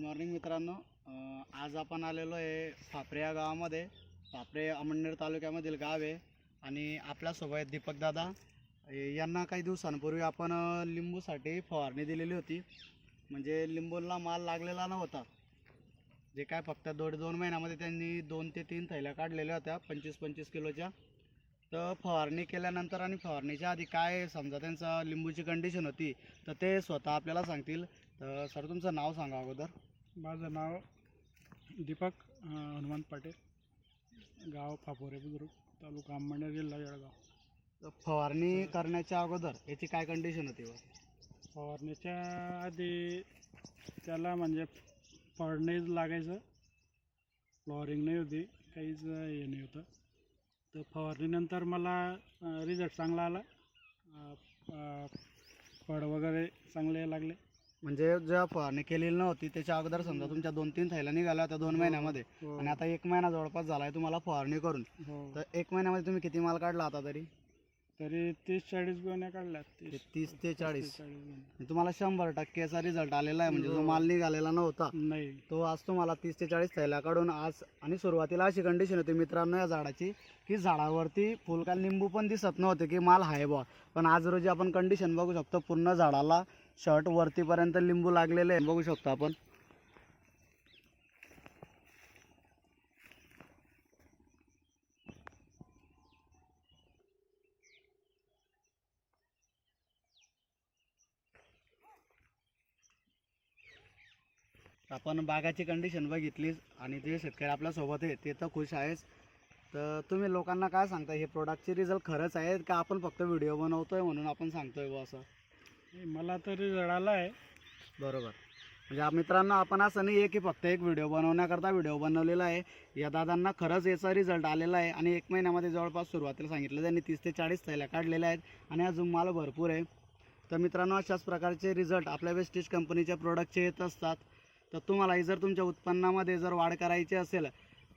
Morning मित्रांनो. आज आपण आलेलो आहे फापरे या गावामध्ये. फापरे अमळनेर तालुक्यामधील गाव आहे. आणि आपल्यासोबत आहेत दीपकदादा यांना काही दिवसांपूर्वी आपण लिंबूसाठी फवारणी दिलेली होती. म्हणजे लिंबूला माल लागलेला नव्हता. जे काय फक्त दोन दोन महिन्यामध्ये त्यांनी दोन ते तीन थैल्या काढलेल्या होत्या पंचवीस पंचवीस किलोच्या. तर फवारणी केल्यानंतर आणि फवारणीच्या आधी काय समजा त्यांचा लिंबूची कंडिशन होती तर ते स्वतः आपल्याला सांगतील. तर सर तुमचं नाव सांगा अगोदर. माझं नाव दीपक अं, हनुमंत पाटील गाव फापोरे बुद्रुक तालुका अंबरनेर जिल्हा जळगाव. तर फवारणी करण्याच्या अगोदर याची काय कंडिशन होती बा फवारणीच्या आधी त्याला म्हणजे फळणी लागायचं फ्लॉवरिंग नाही होती काहीच हे नाही होतं. तर फवारणीनंतर मला रिझल्ट चांगला आला. फळ वगैरे चांगले लागले. म्हणजे जेव्हा फवारणी केलेली नव्हती त्याच्या अगोदर समजा तुमच्या दोन तीन थैल्या निघाल्या होत्या दोन महिन्यामध्ये हो आणि आता एक महिना जवळपास झाला आहे तुम्हाला फवारणी करून. हो. तर एक महिन्यामध्ये तुम्ही किती माल काढला आता तरी? तरी तीस चाळीस गोण्या काढल्या तीस ते चाळीस. तुम्हाला शंभर टक्केचा रिझल्ट आलेला आहे म्हणजे जो हो. माल निघालेला नव्हता नाही. तो आज तुम्हाला तीस ते चाळीस थैल्या काढून आज आणि सुरुवातीला अशी कंडिशन होती मित्रांनो या झाडाची की झाडावरती फुलका लिंबू पण दिसत नव्हते की माल आहे बा पण आज रोजी आपण कंडिशन बघू शकतो पूर्ण झाडाला शर्ट वरतीपर्यंत लिंबू लागलेले आहे बघू शकतो आपण. आपण बागाची कंडिशन बघितलीच आणि जे शेतकरी आपल्यासोबत आहे ते तर खुश आहेच. तर तुम्ही लोकांना काय सांगता? हे प्रोडक्टचे रिझल्ट खरंच आहेत का आपण फक्त व्हिडिओ बनवतोय म्हणून आपण सांगतोय व असं? मला तरी जळाला आहे बरोबर. म्हणजे आप- मित्रांनो आपण असं नाही आहे की फक्त एक व्हिडिओ बनवण्याकरता व्हिडिओ बनवलेला आहे. या दादांना खरंच याचा रिझल्ट आलेला आहे आणि एक महिन्यामध्ये जवळपास सुरुवातीला सांगितलं त्यांनी तीस ते चाळीस थैल्या काढलेल्या आहेत आणि अजून माल भरपूर आहे. तर मित्रांनो अशाच प्रकारचे रिझल्ट आपल्या वेस्टेज कंपनीच्या प्रोडक्टचे येत असतात. तर तुम्हालाही जर तुमच्या उत्पन्नामध्ये जर वाढ करायची असेल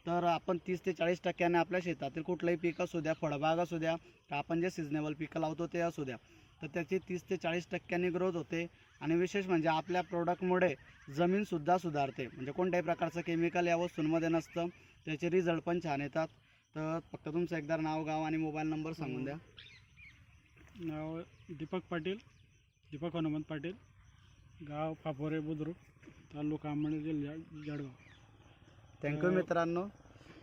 तर आपण तीस ते चाळीस टक्क्याने आपल्या शेतातील कुठलंही पीक असू द्या फळबाग असू द्या का आपण जे सिजनेबल पिकं लावतो ते असू द्या. तर त्याची तीस ते चाळीस टक्क्यांनी ग्रोथ होते. आणि विशेष म्हणजे आपल्या प्रोडक्टमुळे जमीनसुद्धा सुधारते. म्हणजे कोणत्याही प्रकारचं केमिकल या वस्तूंमध्ये नसतं. त्याचे रिझल्ट पण छान येतात. तर फक्त तुमचं एकदा नाव गाव आणि मोबाईल नंबर सांगून द्या. नाव दीपक पाटील दीपक हनुमंत पाटील गाव फापोरे बुद्रुक तालुका अंबरनेर जिल्हा जळगाव. थँक्यू तर- मित्रांनो.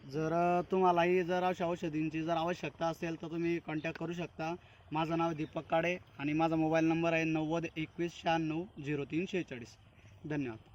जर तुम्हालाही जर अशा औषधींची जर आवश्यकता असेल तर तुम्ही कॉन्टॅक्ट करू शकता. माझं नाव दीपक काडे आणि माझा मोबाईल नंबर आहे नव्वद एकवीस शहाण्णव झिरो तीन शेहेचाळीस. धन्यवाद.